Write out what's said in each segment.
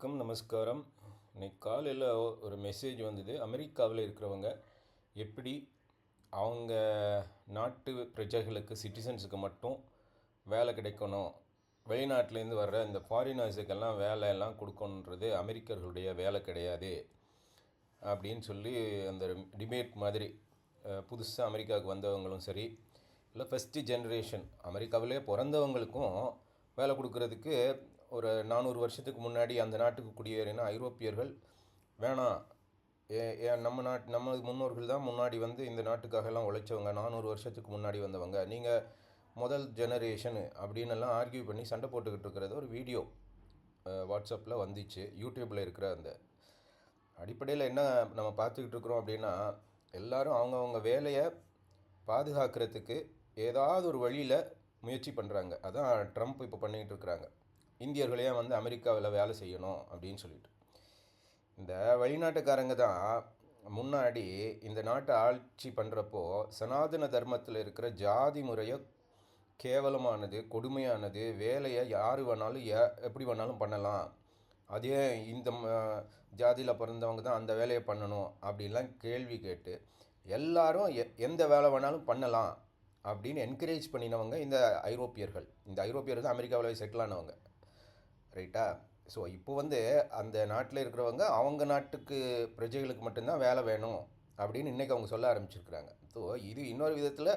வணக்கம் நமஸ்காரம். இன்னைக்கு காலையில் ஒரு மெசேஜ் வந்தது. அமெரிக்காவில் இருக்கிறவங்க எப்படி அவங்க நாட்டு பிரஜைகளுக்கு சிட்டிசன்ஸுக்கு மட்டும் வேலை கிடைக்கணும்? வெளிநாட்டிலேருந்து வர்ற இந்த ஃபாரினர்ஸுக்கெல்லாம் வேலை எல்லாம் கொடுக்கணுன்றது அமெரிக்கர்களுடைய வேலை கிடையாது அப்படின்னு சொல்லி அந்த டிபேட் மாதிரி புதுசாக அமெரிக்காவுக்கு வந்தவங்களும் சரி இல்லை ஃபஸ்ட்டு ஜென்ரேஷன் அமெரிக்காவிலே பிறந்தவங்களுக்கும் வேலை கொடுக்குறதுக்கு ஒரு நானூறு வருஷத்துக்கு முன்னாடி அந்த நாட்டுக்கு குடியேறின ஐரோப்பியர்கள் வேணாம் ஏ நம்ம நாட் நம்ம முன்னோர்கள் தான் முன்னாடி வந்து இந்த நாட்டுக்காகலாம் உழைச்சவங்க நானூறு வருஷத்துக்கு முன்னாடி வந்தவங்க. நீங்கள் முதல் ஜெனரேஷனு அப்படின்னு எல்லாம் ஆர்கியூ பண்ணி சண்டை போட்டுக்கிட்டு இருக்கிறது ஒரு வீடியோ வாட்ஸ்அப்பில் வந்துச்சு. யூடியூப்பில் இருக்கிற அந்த அடிப்படையில் என்ன நம்ம பார்த்துக்கிட்டு இருக்கிறோம் அப்படின்னா எல்லாரும் அவங்கவுங்க வேலையை பாதுகாக்கிறதுக்கு ஏதாவது ஒரு வழியில் முயற்சி பண்ணுறாங்க அதான் ட்ரம்ப் இப்போ பண்ணிக்கிட்டு இருக்கிறாங்க. இந்தியர்களே வந்து அமெரிக்காவில் வேலை செய்யணும் அப்படின்னு சொல்லிட்டு. இந்த வெளிநாட்டுக்காரங்க தான் முன்னாடி இந்த நாட்டை ஆட்சி பண்ணுறப்போ சனாதன தர்மத்தில் இருக்கிற ஜாதி முறையை கேவலமானது கொடுமையானது வேலையை யார் வேணாலும் ஏ எப்படி வேணாலும் பண்ணலாம். அதே இந்த ஜாதியில் பிறந்தவங்க தான் அந்த வேலையை பண்ணணும் அப்படின்லாம் கேள்வி கேட்டு எல்லாரும் எ எந்த வேலை வேணாலும் பண்ணலாம் அப்படின்னு என்கரேஜ் பண்ணினவங்க இந்த ஐரோப்பியர்கள். இந்த ஐரோப்பியர்கள் தான் அமெரிக்காவில் செட்டில் ஆனவங்க ரைட்டா? ஸோ இப்போ வந்து அந்த நாட்டில் இருக்கிறவங்க அவங்க நாட்டுக்கு பிரஜைகளுக்கு மட்டும்தான் வேலை வேணும் அப்படின்னு இன்றைக்கி அவங்க சொல்ல ஆரம்பிச்சிருக்கிறாங்க. ஸோ இது இன்னொரு விதத்தில்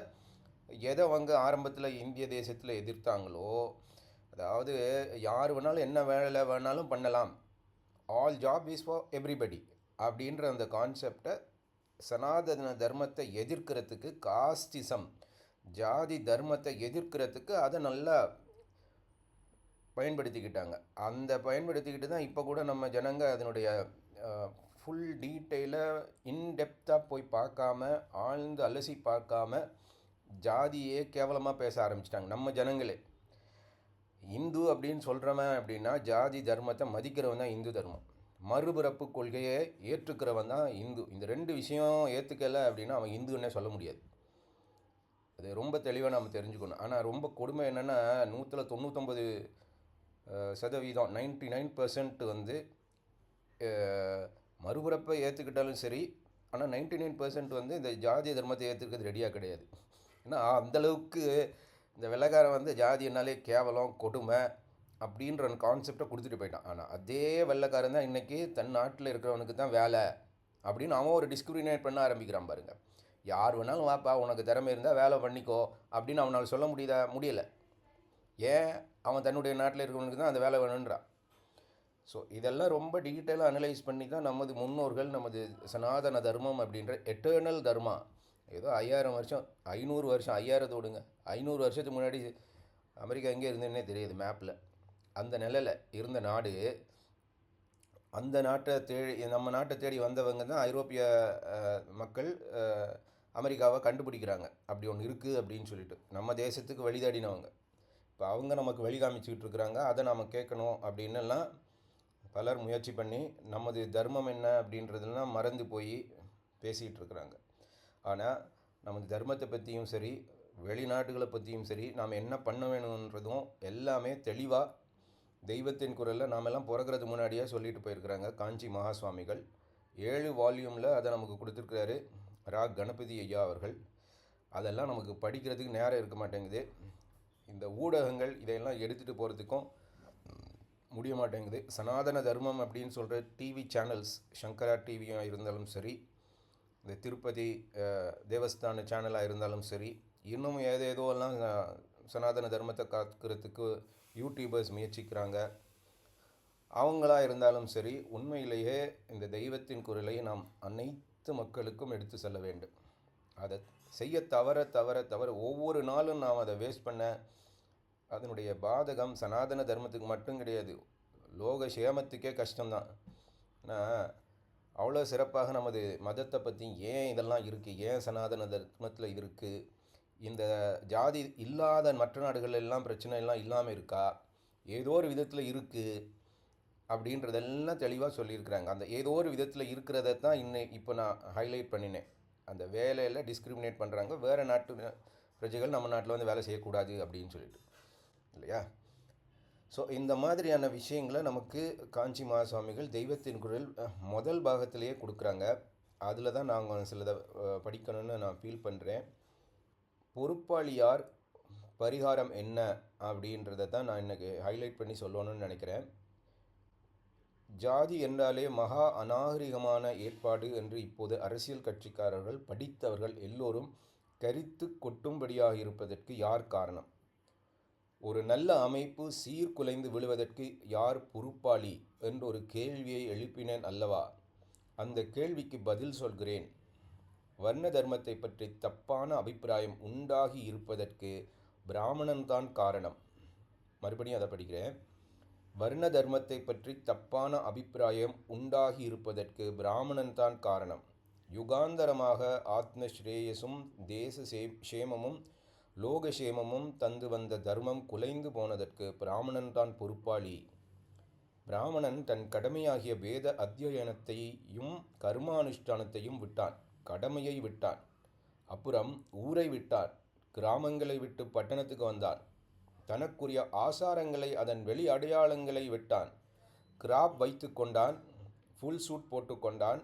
எதை அவங்க ஆரம்பத்தில் இந்திய தேசத்தில் எதிர்த்தாங்களோ அதாவது யார் வேணாலும் என்ன வேலை வேணாலும் பண்ணலாம். All job is for everybody அப்படின்ற அந்த கான்செப்டை சனாதன தர்மத்தை எதிர்க்கிறதுக்கு காஸ்டிசம் ஜாதி தர்மத்தை எதிர்க்கிறதுக்கு அதை நல்லா பயன்படுத்திக்கிட்டாங்க. அந்த பயன்படுத்திக்கிட்டு தான் இப்போ கூட நம்ம ஜனங்க அதனுடைய ஃபுல் டீட்டெயிலாக இன்டெப்த்தாக போய் பார்க்காம ஆழ்ந்து அலசி பார்க்காம ஜாதியே கேவலமாக பேச ஆரம்பிச்சிட்டாங்க நம்ம ஜனங்களே. இந்து அப்படின்னு சொல்கிறவன் அப்படின்னா ஜாதி தர்மத்தை மதிக்கிறவன் தான் இந்து தர்மம். மறுபிறப்பு கொள்கையை ஏற்றுக்கிறவன் தான் இந்து. இந்த ரெண்டு விஷயம் ஏற்றுக்கலை அப்படின்னா அவன் இந்துன்னே சொல்ல முடியாது. அது ரொம்ப தெளிவாக நம்ம தெரிஞ்சுக்கணும். ஆனால் ரொம்ப கொடுமை என்னென்னா நூற்றில் தொண்ணூற்றொம்பது சதவீதம் நைன்டி நைன் பர்சன்ட் வந்து மறுபிறப்பை ஏற்றுக்கிட்டாலும் சரி ஆனால் நைன்டி நைன் பர்சன்ட் வந்து இந்த ஜாதி தர்மத்தை ஏற்றுக்கிறது ரெடியாக கிடையாது. ஏன்னா அந்தளவுக்கு இந்த வெள்ளைக்காரன் வந்து ஜாதினாலே கேவலம் கொடுமை அப்படின்ற கான்செப்டை கொடுத்துட்டு போயிட்டான். ஆனால் அதே வெள்ளைக்காரன் தான் இன்றைக்கி தன் நாட்டில் இருக்கிறவனுக்கு தான் வேலை அப்படின்னு அவன் ஒரு டிஸ்கிரிமினேட் பண்ண ஆரம்பிக்கிறான் பாருங்கள் யார் வேணாலும் வாப்பா உனக்கு திறமை இருந்தால் வேலை பண்ணிக்கோ அப்படின்னு அவனால் சொல்ல முடியுதா? முடியலை. ஏன் அவன் தன்னுடைய நாட்டில் இருக்கிறவனுக்கு தான் அந்த வேலை வேணுன்றான் ஸோ இதெல்லாம் ரொம்ப டீட்டெயிலாக அனலைஸ் பண்ணி தான் நமது முன்னோர்கள் நமது சனாதன தர்மம் அப்படின்ற எட்டர்னல் தர்மா. ஏதோ ஐயாயிரம் வருஷம் ஐநூறு வருஷம் ஐயாயிரத்தை விடுங்க. ஐநூறு வருஷத்துக்கு முன்னாடி அமெரிக்கா எங்கே இருந்ததுன்னே தெரியுது மேப்பில் அந்த நிலையில் இருந்த நாடு அந்த நாட்டை தேடி நம்ம நாட்டை தேடி வந்தவங்க தான் ஐரோப்பிய மக்கள் அமெரிக்காவை கண்டுபிடிக்கிறாங்க. அப்படி ஒன்று இருக்குது அப்படின்னு சொல்லிட்டு. நம்ம தேசத்துக்கு வழிதாடினவங்க இப்போ அவங்க நமக்கு வழி காமிச்சிக்கிட்டு இருக்கிறாங்க அதை நாம் கேட்கணும் அப்படின்னுலாம் பலர் முயற்சி பண்ணி நமது தர்மம் என்ன அப்படின்றதுலாம் மறந்து போய் பேசிகிட்டு இருக்கிறாங்க. ஆனால் நமது தர்மத்தை பற்றியும் சரி வெளிநாடுகளை பற்றியும் சரி நாம் என்ன பண்ண வேணுன்றதும் எல்லாமே தெளிவாக தெய்வத்தின் குரலில் நாமெல்லாம் பிறக்கிறது முன்னாடியே சொல்லிட்டு போயிருக்கிறாங்க காஞ்சி மகா சுவாமிகள் ஏழு வால்யூமில் அதை நமக்கு கொடுத்துருக்கிறாரு ரா. கணபதி ஐயா அவர்கள். அதெல்லாம் நமக்கு படிக்கிறதுக்கு நேரம் இருக்க மாட்டேங்குது. இந்த ஊடகங்கள் இதையெல்லாம் எடுத்துகிட்டு போகிறதுக்கும் முடிய மாட்டேங்குது சனாதன தர்மம் அப்படின்னு சொல்கிற டிவி சேனல்ஸ் சங்கரா டிவியாக இருந்தாலும் சரி இந்த திருப்பதி தேவஸ்தான சேனலாக இருந்தாலும் சரி இன்னும் ஏதேதோ எல்லாம் சனாதன தர்மத்தை காக்கிறதுக்கு யூடியூபர்ஸ் முயற்சிக்கிறாங்க. அவங்களா இருந்தாலும் சரி உண்மையிலேயே இந்த தெய்வத்தின் குரலை நாம் அனைத்து மக்களுக்கும் எடுத்து செல்ல வேண்டும். அதை செய்ய தவற தவற தவற ஒவ்வொரு நாளும் நாம் அதை வேஸ்ட் பண்ண அதனுடைய பாதகம் சனாதன தர்மத்துக்கு மட்டும் கிடையாது. லோக சேமத்துக்கே கஷ்டம்தான். ஆனால் அவ்வளோ சிறப்பாக நமது மதத்தை பற்றி ஏன் இதெல்லாம் இருக்குது ஏன் சனாதன தர்மத்தில் இருக்குது இந்த ஜாதி இல்லாத மற்ற நாடுகள் எல்லாம் பிரச்சனை எல்லாம் இல்லாமல் இருக்கா? ஏதோ ஒரு விதத்தில் இருக்குது அப்படின்றதெல்லாம் தெளிவாக சொல்லியிருக்கிறாங்க. அந்த ஏதோ ஒரு விதத்தில் இருக்கிறத தான் இன்னும் இப்போ நான் ஹைலைட் பண்ணினேன். அந்த வேலையில் டிஸ்கிரிமினேட் பண்ணுறாங்க வேறு நாட்டு பிரஜைகள் நம்ம நாட்டில் வந்து வேலை செய்யக்கூடாது அப்படின்னு சொல்லிட்டு. இல்லையா? ஸோ இந்த மாதிரியான விஷயங்களை நமக்கு காஞ்சி மகாசுவாமிகள் தெய்வத்தின் குரல் முதல் பாகத்திலேயே கொடுக்குறாங்க. அதில் தான் நாங்கள் சிலதை படிக்கணும்னு நான் ஃபீல் பண்ணுறேன் பொறுப்பாளி யார் பரிகாரம் என்ன அப்படின்றத தான் நான் இன்றைக்கி ஹைலைட் பண்ணி சொல்லணும்னு நினைக்கிறேன். ஜாதி என்றாலே மகா அநாகரிகமான ஏற்பாடு என்று இப்போது அரசியல் கட்சிக்காரர்கள் படித்தவர்கள் எல்லோரும் கரித்து கொட்டும்படியாக இருப்பதற்கு யார் காரணம்? ஒரு நல்ல அமைப்பு சீர்குலைந்து விழுவதற்கு யார் பொறுப்பாளி? என்று ஒரு கேள்வியை எழுப்பினேன் அல்லவா? அந்த கேள்விக்கு பதில் சொல்கிறேன். வர்ண தர்மத்தை பற்றி தப்பான அபிப்பிராயம் உண்டாகி இருப்பதற்கு பிராமணன்தான் காரணம். மறுபடியும் அதை படிக்கிறேன். வர்ண தர்மத்தை பற்றி தப்பான அபிப்பிராயம் உண்டாகி இருப்பதற்கு பிராமணன்தான் காரணம். யுகாந்தரமாக ஆத்ம ஸ்ரேயஸும் தேச சே சேமமும் லோகசேமமும் தந்து வந்த தர்மம் குலைந்து போனதற்கு பிராமணன்தான் பொறுப்பாளி. பிராமணன் தன் கடமையாகிய வேத அத்தியனத்தையும் கர்மானுஷ்டானத்தையும் விட்டான். கடமையை விட்டான். அப்புறம் ஊரை விட்டான் கிராமங்களை விட்டு பட்டணத்துக்கு வந்தான் தனக்குரிய ஆசாரங்களை அதன் வெளி அடையாளங்களை விட்டான். கிராப் வைத்து கொண்டான். ஃபுல் சூட் போட்டுக்கொண்டான்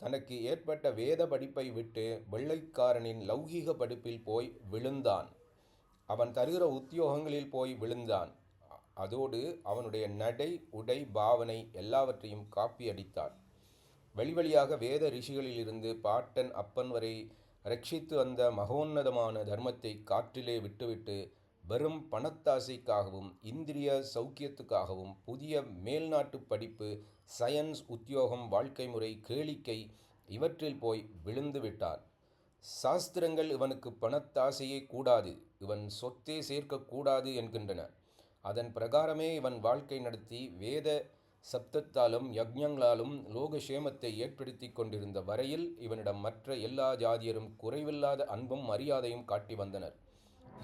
தனக்கு ஏற்பட்ட வேத படிப்பை விட்டு வெள்ளைக்காரனின் லௌகீக படிப்பில் போய் விழுந்தான். அவன் தருகிற உத்தியோகங்களில் போய் விழுந்தான். அதோடு அவனுடைய நடை உடை பாவனை எல்லாவற்றையும் காப்பி அடித்தான். வெளிவழியாக வேத ரிஷிகளிலிருந்து பாட்டன் அப்பன் வரை ரட்சித்து வந்த மகோன்னதமான தர்மத்தை காற்றிலே விட்டுவிட்டு வெறும் பணத்தாசைக்காகவும் இந்திரிய சௌக்கியத்துக்காகவும் புதிய மேல்நாட்டு படிப்பு சயன்ஸ் உத்தியோகம் வாழ்க்கை முறை கேளிக்கை இவற்றில் போய் விழுந்து விட்டான். சாஸ்திரங்கள் இவனுக்கு பணத்தாசையே கூடாது இவன் சொத்தே சேர்க்கக்கூடாது என்கின்றன. அதன் பிரகாரமே இவன் வாழ்க்கை நடத்தி வேத சப்தத்தாலும் யக்ஞங்களாலும் லோகசேமத்தை ஏற்படுத்தி கொண்டிருந்த வரையில் இவனிடம் மற்ற எல்லா ஜாதியரும் குறைவில்லாத அன்பும் மரியாதையும் காட்டி வந்தனர்.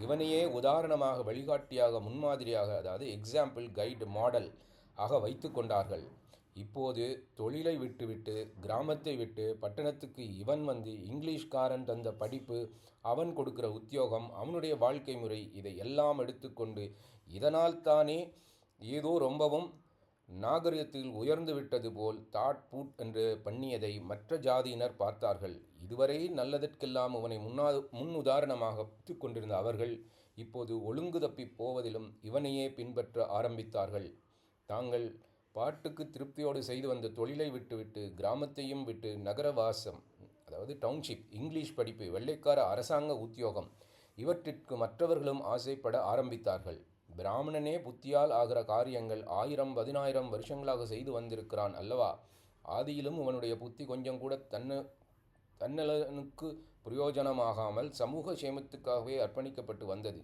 இவனையே உதாரணமாக வழிகாட்டியாக முன்மாதிரியாக அதாவது எக்ஸாம்பிள் கைடு மாடல் ஆக வைத்து கொண்டார்கள். இப்போது தொழிலை விட்டுவிட்டு கிராமத்தை விட்டு பட்டணத்துக்கு இவன் வந்து இங்கிலீஷ்காரன் தந்த படிப்பு அவன் கொடுக்கிற உத்தியோகம் அவனுடைய வாழ்க்கை முறை இதை எல்லாம் எடுத்துக்கொண்டு இதனால் தானே ஏதோ ரொம்பவும் நாகரிகத்தில் உயர்ந்து விட்டது போல் தாட் பூட் என்று பண்ணியதை மற்ற ஜாதியினர் பார்த்தார்கள். இதுவரை நல்லதற்கெல்லாம் இவனை முன்னா முன் உதாரணமாக வைத்துக் கொண்டிருந்த அவர்கள் இப்போது ஒழுங்கு தப்பி போவதிலும் இவனையே பின்பற்ற ஆரம்பித்தார்கள். தாங்கள் பாட்டுக்கு திருப்தியோடு செய்து வந்த தொழிலை விட்டுவிட்டு கிராமத்தையும் விட்டு நகரவாசம் அதாவது டவுன்ஷிப் இங்கிலீஷ் படிப்பு வெள்ளைக்கார அரசாங்க உத்தியோகம் இவற்றிற்கு மற்றவர்களும் ஆசைப்பட ஆரம்பித்தார்கள். பிராமணனே புத்தியால் ஆகிற காரியங்கள் ஆயிரம் பதினாயிரம் வருஷங்களாக செய்து வந்திருக்கிறான் அல்லவா? ஆதியிலும் இவனுடைய புத்தி கொஞ்சம் கூட தன்னு தன்னலனுக்கு பிரயோஜனமாகாமல் சமூக சேமத்துக்காகவே அர்ப்பணிக்கப்பட்டு வந்தது.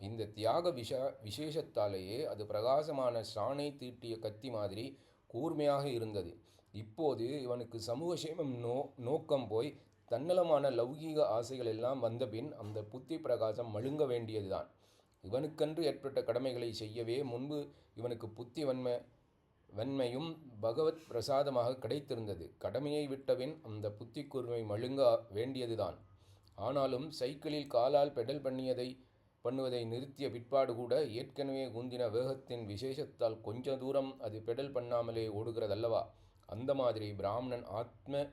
இந்த தியாக விஷ விசேஷத்தாலேயே அது பிரகாசமான சாணை தீட்டிய கத்தி மாதிரி கூர்மையாக இருந்தது. இப்போது இவனுக்கு சமூக சேமம் நோ நோக்கம் போய் தன்னலமான லௌகீக ஆசைகள் எல்லாம் வந்தபின் அந்த புத்தி பிரகாசம் மழுங்க வேண்டியதுதான். இவனுக்கென்று ஏற்பட்ட கடமைகளை செய்யவே முன்பு இவனுக்கு புத்தி வன்மை வன்மையும் பகவத் பிரசாதமாக கிடைத்திருந்தது. கடமையை விட்டவின் அந்த புத்தி கூர்மை மழுங்க வேண்டியதுதான். ஆனாலும் சைக்கிளில் காலால் பெடல் பண்ணியதை பண்ணுவதை நிறுத்திய பிற்பாடு கூட ஏற்கனவே குந்தின வேகத்தின் விசேஷத்தால் கொஞ்ச தூரம் அது பெடல் பண்ணாமலே ஓடுகிறதல்லவா? அந்த மாதிரி பிராமணன் ஆத்ம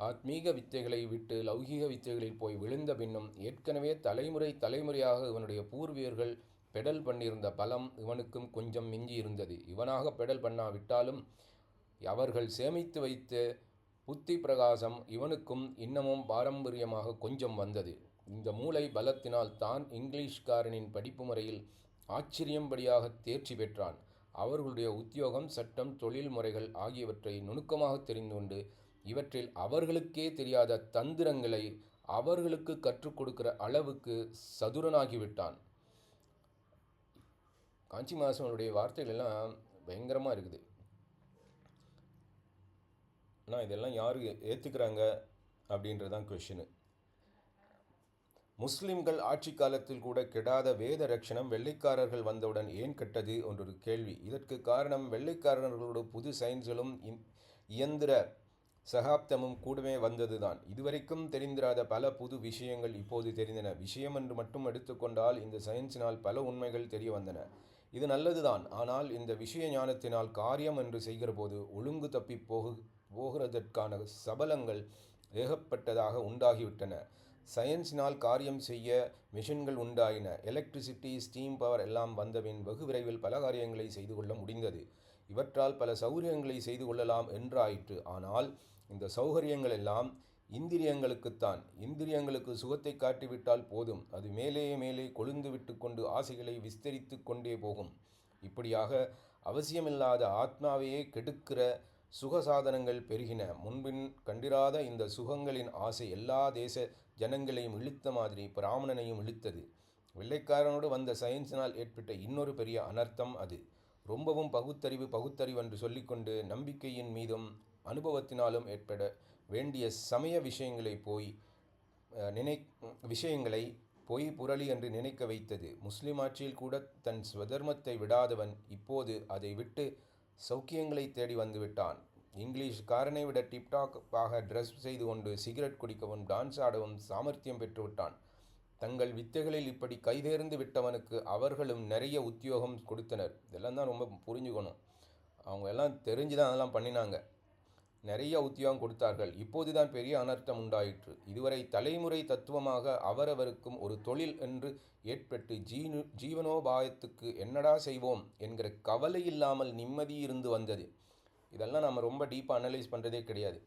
ஆத்மீக வித்தைகளை விட்டு லௌகீக வித்தைகளில் போய் விழுந்த பின்னும் ஏற்கனவே தலைமுறை தலைமுறையாக இவனுடைய பூர்வீகர்கள் பெடல் பண்ணியிருந்த பலம் இவனுக்கும் கொஞ்சம் மிஞ்சி இருந்தது இவனாக பெடல் பண்ணாவிட்டாலும் அவர்கள் சேமித்து வைத்த புத்தி பிரகாசம் இவனுக்கும் இன்னமும் பாரம்பரியமாக கொஞ்சம் வந்தது. இந்த மூளை பலத்தினால் தான் இங்கிலீஷ்காரனின் படிப்பு முறையில் ஆச்சரியம்படியாக தேர்ச்சி பெற்றான். அவர்களுடைய உத்தியோகம் சட்டம் தொழில் முறைகள் ஆகியவற்றை நுணுக்கமாக தெரிந்து கொண்டு இவற்றில் அவர்களுக்கே தெரியாத தந்திரங்களை அவர்களுக்கு கற்றுக் கொடுக்கிற அளவுக்கு சதுரனாகிவிட்டான். காஞ்சி மாசனுடைய வார்த்தைகள் எல்லாம் பயங்கரமாக இருக்குது. ஆனால் இதெல்லாம் யார் ஏற்றுக்கிறாங்க அப்படின்றது தான் கொஷினு முஸ்லிம்கள் ஆட்சி காலத்தில் கூட கெடாத வேத ரட்சணம் வெள்ளைக்காரர்கள் வந்தவுடன் ஏன் கெட்டது என்றொரு கேள்வி. இதற்கு காரணம் வெள்ளைக்காரர்களோட புது சயின்ஸ்களும் இயந்திர சகாப்தமும் கூடவே வந்ததுதான். இதுவரைக்கும் தெரிந்திராத பல புது விஷயங்கள் இப்போது தெரிந்தன. விஷயம் என்று மட்டும் எடுத்துக்கொண்டால் இந்த சயின்ஸினால் பல உண்மைகள் தெரிய வந்தன. இது நல்லதுதான். ஆனால் இந்த விஷய ஞானத்தினால் காரியம் என்று செய்கிற போது ஒழுங்கு தப்பி போகு போகிறதற்கான சபலங்கள் ஏகப்பட்டதாக உண்டாகிவிட்டன. சயின்ஸினால் காரியம் செய்ய மிஷின்கள் உண்டாயின. எலக்ட்ரிசிட்டி ஸ்டீம் பவர் எல்லாம் வந்தபின் வெகு விரைவில் பல காரியங்களை செய்து கொள்ள முடிந்தது. இவற்றால் பல சௌகரியங்களை செய்து கொள்ளலாம் என்றாயிற்று. ஆனால் இந்த சௌகரியங்கள் எல்லாம் இந்திரியங்களுக்குத்தான். இந்திரியங்களுக்கு சுகத்தை காட்டிவிட்டால் போதும். அது மேலே மேலே கொழுந்து விட்டு கொண்டு ஆசைகளை விஸ்தரித்து கொண்டே போகும். இப்படியாக அவசியமில்லாத ஆத்மாவையே கெடுக்கிற சுக சாதனங்கள் பெருகின. முன்பின் கண்டிராத இந்த சுகங்களின் ஆசை எல்லா தேச ஜனங்களையும் இழுத்த மாதிரி பிராமணனையும் இழுத்தது. வெள்ளைக்காரனோடு வந்த சயின்ஸினால் ஏற்பட்ட இன்னொரு பெரிய அனர்த்தம் அது. ரொம்பவும் பகுத்தறிவு பகுத்தறிவு என்று சொல்லிக்கொண்டு நம்பிக்கையின் மீதும் அனுபவத்தினாலும் ஏற்பட வேண்டிய சமய விஷயங்களை போய் நினை விஷயங்களை பொய் புரளி என்று நினைக்க வைத்தது. முஸ்லிம் ஆட்சியில் கூட தன் ஸ்வதர்மத்தை விடாதவன் இப்போது அதை விட்டு சௌக்கியங்களை தேடி வந்து விட்டான் இங்கிலீஷ் காரனை விட டிப்டாக்காக ட்ரெஸ் செய்து கொண்டு சிகரெட் குடிக்கவும் டான்ஸ் ஆடவும் சாமர்த்தியம் பெற்றுவிட்டான். தங்கள் வித்தைகளில் இப்படி கைதேர்ந்து விட்டவனுக்கு அவர்களும் நிறைய உத்தியோகம் கொடுத்தனர். இதெல்லாம் தான் ரொம்ப புரிஞ்சுக்கணும். அவங்க எல்லாம் தெரிஞ்சு தான் அதெல்லாம் பண்ணினாங்க. நிறைய உத்தியோகம் கொடுத்தார்கள். இப்போதுதான் பெரிய அனர்த்தம் உண்டாயிற்று. இதுவரை தலைமுறை தத்துவமாக அவரவருக்கும் ஒரு தொழில் என்று ஏற்பட்டு ஜீனு ஜீவனோபாயத்துக்கு என்னடா செய்வோம் என்கிற கவலை இல்லாமல் நிம்மதி இருந்து வந்தது. இதெல்லாம் நம்ம ரொம்ப டீப்பாக அனலைஸ் பண்ணுறதே கிடையாது.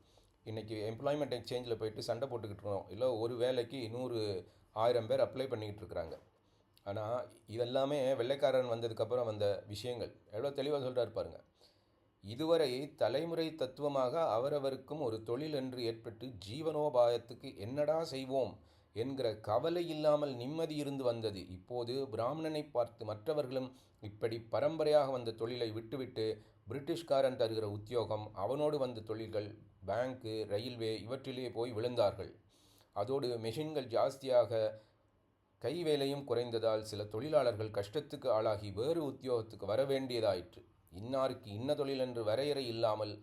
இன்றைக்கி எம்ப்ளாய்மெண்ட் எக்ஸ்சேஞ்சில் போயிட்டு சண்டை போட்டுக்கிட்டு இருக்கோம் இல்லை ஒரு வேலைக்கு நூறு ஆயிரம் பேர் அப்ளை பண்ணிக்கிட்டு இருக்கிறாங்க. ஆனால் இதெல்லாமே வெள்ளைக்காரன் வந்ததுக்கப்புறம் வந்த விஷயங்கள். எவ்வளோ தெளிவாக சொல்கிறார் பாருங்க. இதுவரை தலைமுறை தத்துவமாக அவரவருக்கும் ஒரு தொழில் என்று ஏற்பட்டு ஜீவனோபாயத்துக்கு என்னடா செய்வோம் என்கிற கவலை இல்லாமல் நிம்மதி இருந்து வந்தது. இப்போது பிராமணனை பார்த்து மற்றவர்களும் இப்படி பரம்பரையாக வந்த தொழிலை விட்டுவிட்டு பிரிட்டிஷ்காரன் தருகிற உத்தியோகம் அவனோடு வந்த தொழில்கள் பேங்க்கு ரயில்வே இவற்றிலே போய் விழுந்தார்கள். அதோடு மெஷின்கள் ஜாஸ்தியாக கை வேலையும் குறைந்ததால் சில தொழிலாளர்கள் கஷ்டத்துக்கு ஆளாகி வேறு உத்தியோகத்துக்கு வர வேண்டியதாயிற்று. இன்னாருக்கு இன்ன தொழில் என்று வரையறை இல்லாமல்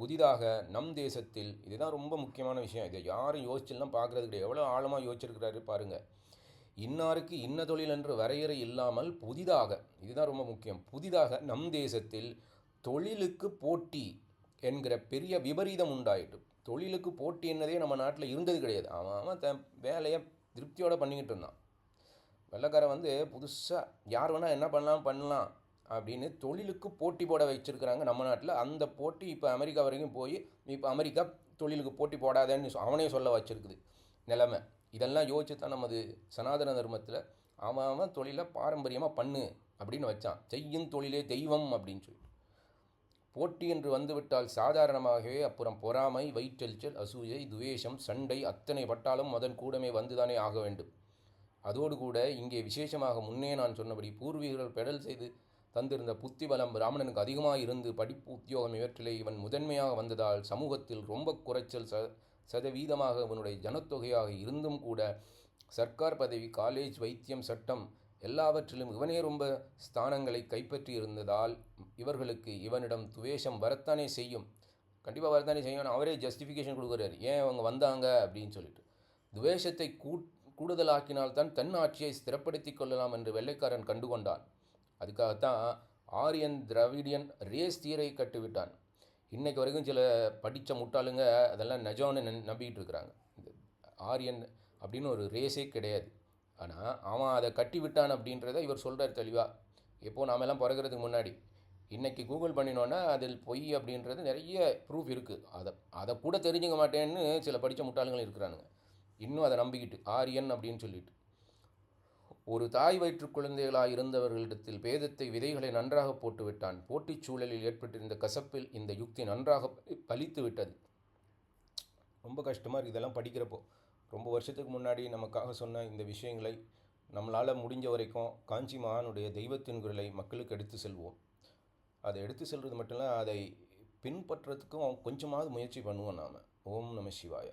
புதிதாக நம் தேசத்தில் இதுதான் ரொம்ப முக்கியமான விஷயம். இதை யாரும் யோசிச்சுலாம் பார்க்குறது கிடையாது. எவ்வளோ ஆழமாக யோசிச்சிருக்கிறாரு பாருங்கள் இன்னாருக்கு இன்ன தொழில் என்று வரையறை இல்லாமல் புதிதாக இதுதான் ரொம்ப முக்கியம். புதிதாக நம் தேசத்தில் தொழிலுக்கு போட்டி என்கிற பெரிய விபரீதம் உண்டாயிட்டு தொழிலுக்கு போட்டி என்னதே நம்ம நாட்டில் இருந்தது கிடையாது. அவன் அவன் தன் வேலையை திருப்தியோடு பண்ணிக்கிட்டு இருந்தான். வெள்ளைக்காரன் வந்து புதுசாக யார் வேணால் என்ன பண்ணலாம் பண்ணலாம். அப்படின்னு தொழிலுக்கு போட்டி போட வச்சுருக்கிறாங்க நம்ம நாட்டில். அந்த போட்டி இப்போ அமெரிக்கா வரைக்கும் போய் இப்போ அமெரிக்கா தொழிலுக்கு போட்டி போடாதேன்னு சொ- அவனே சொல்ல வச்சுருக்குது. நிலைமை. இதெல்லாம் யோசிச்சு தான் நமது சனாதன தர்மத்தில் அவன் அவன் தொழிலை பாரம்பரியமாக பண்ணு அப்படின்னு வச்சான். செய்யும் தொழிலே தெய்வம் அப்படின்னு சொல்லி. போட்டி என்று வந்துவிட்டால் சாதாரணமாகவே அப்புறம் பொறாமை வயிற்றெளிச்சல் அசூயை துவேஷம் சண்டை அத்தனை பட்டாலும் அதன் கூடமே வந்துதானே ஆக வேண்டும். அதோடு கூட இங்கே விசேஷமாக முன்னே நான் சொன்னபடி பூர்வீகர்கள் பெடல் செய்து தந்திருந்த புத்தி பலம் ராமணனுக்கு அதிகமாக இருந்து படிப்பு உத்தியோகம் இவற்றிலே இவன் முதன்மையாக வந்ததால் சமூகத்தில் ரொம்ப குறைச்சல் ச சதவீதமாக இவனுடைய ஜனத்தொகையாக இருந்தும் கூட சர்க்கார் பதவி காலேஜ் வைத்தியம் சட்டம் எல்லாவற்றிலும் இவனே ரொம்ப ஸ்தானங்களை கைப்பற்றி இருந்ததால் இவர்களுக்கு இவனிடம் துவேஷம் வரத்தானே செய்யும். கண்டிப்பாக வரத்தானே செய்யும். அவரே ஜஸ்டிஃபிகேஷன் கொடுக்குறாரு. ஏன் அவங்க வந்தாங்க? அப்படின்னு சொல்லிட்டு. துவேஷத்தை கூட் கூடுதலாக்கினால்தான் தன் ஆட்சியை ஸ்திரப்படுத்தி கொள்ளலாம் என்று வெள்ளைக்காரன் கண்டுகொண்டான். அதுக்காகத்தான் ஆரியன் திராவிடியன் ரேஸ் தீரை கட்டுவிட்டான். இன்றைக்கு வரைக்கும் சில படித்த முட்டாளுங்க அதெல்லாம் நிஜம்னு நன் நம்பிக்கிட்டு இருக்கிறாங்க. இந்த ஆரியன் அப்படின்னு ஒரு ரேஸே கிடையாது. ஆனால் அவன் அதை கட்டி விட்டான் அப்படின்றத இவர் சொல்கிறார் தெளிவாக எப்போ நாமெல்லாம் பிறகுறதுக்கு முன்னாடி. இன்றைக்கி கூகுள் பண்ணினோன்னா அதில் பொய் அப்படின்றது நிறைய ப்ரூஃப் இருக்குது அதை அதை கூட தெரிஞ்சுக்க மாட்டேன்னு சில படித்த முட்டாளுங்கள் இருக்கிறானுங்க. இன்னும் அதை நம்பிக்கிட்டு ஆரியன் அப்படின்னு சொல்லிட்டு. ஒரு தாய் வயிற்று குழந்தைகளாய் இருந்தவர்களிடத்தில் பேதத்தை விதைகளை நன்றாக போட்டுவிட்டான். போட்டிச் சூழலில் ஏற்பட்டிருந்த கசப்பில் இந்த யுக்தி நன்றாக பலித்து விட்டது. ரொம்ப கஷ்டமாக இருக்குது இதெல்லாம் படிக்கிறப்போ. ரொம்ப வருஷத்துக்கு முன்னாடி நமக்காக சொன்ன இந்த விஷயங்களை நம்மளால் முடிஞ்ச வரைக்கும் காஞ்சி மகானுடைய தெய்வத்தின் குரலை மக்களுக்கு எடுத்து செல்வோம். அதை எடுத்து செல்வது மட்டும் இல்லை அதை பின்பற்றுறதுக்கும் கொஞ்சமாவது முயற்சி பண்ணுவோம் நாம். ஓம் நம சிவாய.